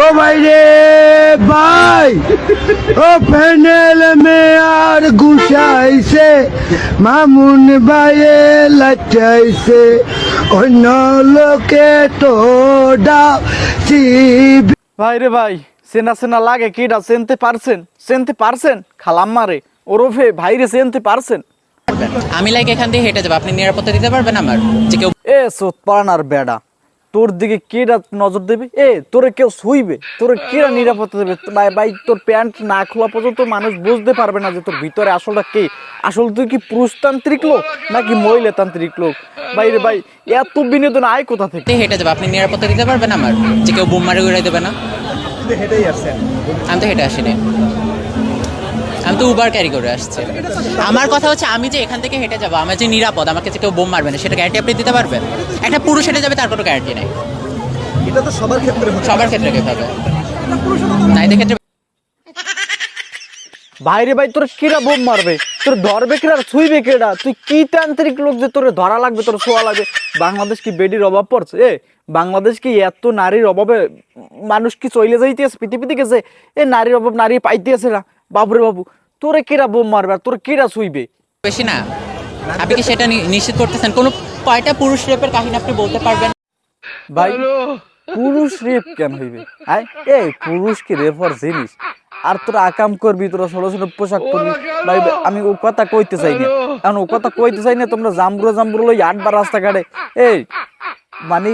ও ভাই রে ভাই। ও প্যানেল মে আর গুছাইছে মামুন ভাইয়ে লাচাইছে অন্য লোকে তো ডাকি ভাই রে ভাই চেনা চেনা লাগে কিটা চেনতে পারছেন? চেনতে পারছেন? খালাম্মারে ওরফে ভাইরে চেনতে পারছেন? আমি লাইক এখান দিয়ে হেঁটে যাব আপনি নিরাপত্তা দিতে পারবেন আমার? যে কেউ এ সোৎপাড়ানার বেড়া। তোর দিকে কেডা নজর দেবে? এ তোরে কেউ শুইবে তোরে কেডা নিরাপত্তা দেবে? ভাই ভাই তোর প্যান্ট না খোলা পর্যন্ত মানুষ বুঝতে পারবে না যে তোর ভিতরে আসলটা কে। আসল তুই কি পুরুষতান্ত্রিক লোক নাকি মহিলাতান্ত্রিক লোক? ভাই রে ভাই এত বিনোদন আয় কোথা থেকে? হেঁটে যাব আপনি নিরাপত্তা দিতে পারবেন আমার? যে কেউ বোম মারে উড়াই দেবে না? আমি তো হেঁটে আসিনি। আমি তো উবার ক্যারি করে আসছি। আমার কথা হচ্ছে আমি যে এখান থেকে হেঁটে যাব আমার যে নিরাপদ আমাকে যে কেউ বোম মারবে না সেটা গ্যারান্টি আপনি দিতে পারবেন? একটা পুরুষ হেঁটে যাবে তার কোনো গ্যারান্টি নেই। এটা তো সবার ক্ষেত্রে সবার ক্ষেত্রে কীভাবে নাইদের ক্ষেত্রে ভাইরে ভাই তোর কিরা বোম মারবে? তোর ধরবে কিরা ছুইবে কেডা তুই কি তান্ত্রিক লোক যে তোর ধরা লাগবে তোর শোয়া লাগবে? বাংলাদেশ কি বেডির অভাব পড়ছে? এ বাংলাদেশ কি এত নারীর অভাবে মানুষ কি চলে যাইতে যাইতেছে? পৃথিবীতে গেছে? এ নারীর অভাব নারী পাইতে পাইতেছে না। বাবুরে বাবু তোরে কিরা বোম মারবে আর তোর কিরা ছুইবে? বেশি না। আপনি কি সেটা নিশ্চিত করতেছেন? কোনো কয়টা পুরুষ রেপের কাহিনী আপনি বলতে পারবেন? ভাই পুরুষ রেপ কেন হইবে? আয় এ পুরুষ কি রেফার জিনিস? আর তোরা আকাম করবি তোরা ছোট ছোট পোশাক পরবি। ভাই আমি ও কথা কইতে চাই না কারণ ও কথা কইতে চাই না তোমরা জাম্বুরো জাম্বুরো লই আটবার রাস্তাঘাটে। এই মানে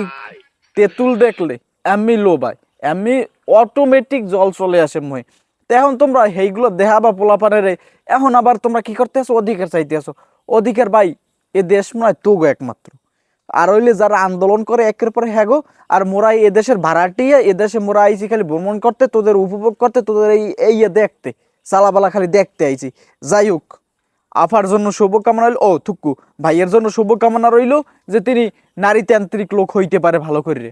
তেঁতুল দেখলে এমনি লো ভাই এমনি অটোমেটিক জল চলে আসে মই এখন তোমরা সেইগুলো দেহা বা পোলাপানের এখন আবার তোমরা কি করতে আছো? অধিকার চাইতে আছো। অধিকার ভাই, এ দেশ হয় তোগো একমাত্র। আর হইলে যারা আন্দোলন করে একের পরে হ্যাগো আর মোরা এই দেশের ভাড়াটিয়ে, এ দেশে মোরা আইছি খালি ভ্রমণ করতে, তোদের উপভোগ করতে, তোদের এই এই ইয়ে দেখতে, চালাবালা খালি দেখতে আইছি। যাই হোক, আফার জন্য শুভকামনা রইল। ও থুক্কু ভাইয়ের জন্য শুভকামনা রইল যে তিনি নারীতান্ত্রিক লোক হইতে পারে ভালো করে